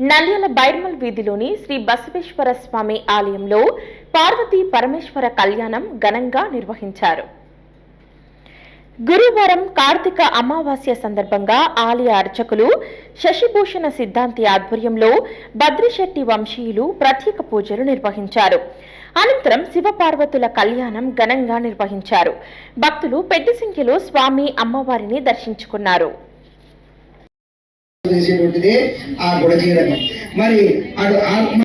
నంద్యాల బైర్మల్ వీధిలోని శ్రీ బసవేశ్వర స్వామి ఆలయంలో పార్వతీ పరమేశ్వర కళ్యాణం ఘనంగా నిర్వహించారు. గురువారం కార్తీక అమావాస్య సందర్భంగా ఆలయ అర్చకులు శశిభూషణ సిద్ధాంతి ఆధ్వర్యంలో బద్రిశెట్టి వంశీయులు ప్రత్యేక పూజలు నిర్వహించారు. అనంతరం శివపార్వతుల కళ్యాణం ఘనంగా నిర్వహించారు. భక్తులు పెద్ద సంఖ్యలో స్వామి అమ్మవారిని దర్శించుకున్నారు. చేసేటువంటిది ఆ గుడచీరకం మరి అటు ఆత్మ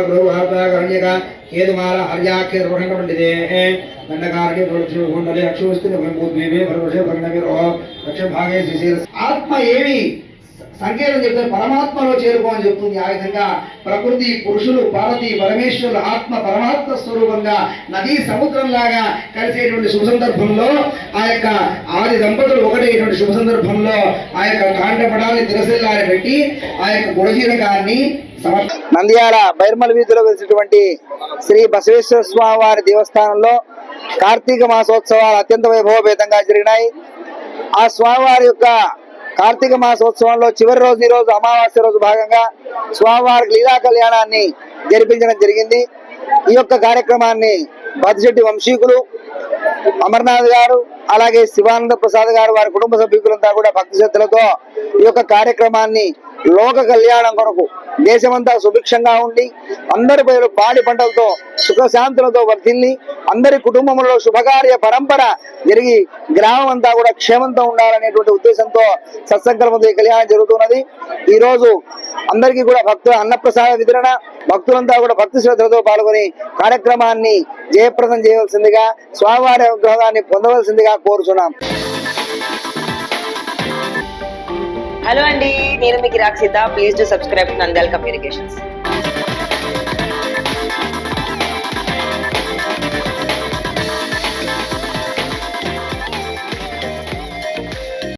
ప్రభు हर्यक केतुमाल हर्याख्यर्वषण पंडिते సంకేతం చెప్తుంది పరమాత్మలో చేరుకో అని చెప్తుంది. ఆ విధంగా ప్రకృతి పురుషులు పార్వతి పరమేశ్వరులు ఆత్మ పరమాత్మ స్వరూపంగా నదీ సముద్రంలాగా కలిసేటువంటి శుభ సందర్భంలో ఆ యొక్క ఆది దంపతులు ఒకటేటువంటి శుభ సందర్భంలో ఆ యొక్క కాండపడాన్ని తిరసెల్లారి పెట్టి ఆ యొక్క గుడజీరకాన్ని నంద్యాల బైర్మల్ వీధిలో వెలిసినటువంటి శ్రీ బసవేశ్వర స్వామి వారి దేవస్థానంలో కార్తీక మాసోత్సవాలు అత్యంత వైభవపేతంగా జరిగినాయి. ఆ స్వామివారి యొక్క కార్తీక మాసోత్సవంలో చివరి రోజు ఈ రోజు అమావాస్య రోజు భాగంగా స్వామివారికి లీలా కళ్యాణాన్ని జరిపించడం జరిగింది. ఈ యొక్క కార్యక్రమాన్ని బద్దిశెట్టి వంశీకులు అమర్నాథ్ గారు అలాగే శివానంద ప్రసాద్ గారు వారి కుటుంబ సభ్యులంతా కూడా భక్తి శ్రద్ధలతో ఈ యొక్క కార్యక్రమాన్ని లోక కళ్యాణం కొరకు దేశమంతా సుభిక్షంగా ఉండి అందరి పేరు పాడి పంటలతో సుఖశాంతులతో వర్తిల్లి అందరి కుటుంబంలో శుభకార్య పరంపర జరిగి గ్రామం అంతా కూడా క్షేమంతో ఉండాలనేటువంటి ఉద్దేశంతో సత్సంకల్పంతో ఈ కళ్యాణం జరుగుతున్నది. ఈ రోజు అందరికీ కూడా భక్తుల అన్నప్రసాద వితరణ భక్తులంతా కూడా భక్తి శ్రద్ధలతో పాల్గొని కార్యక్రమాన్ని జయప్రదం చేయవలసిందిగా స్వామివారి అనుగ్రహాన్ని పొందవలసిందిగా కోరుచున్నాం. హలో అండి. నేను మీ గిరాక్ సిద్ధ please to subscribe Nandal communications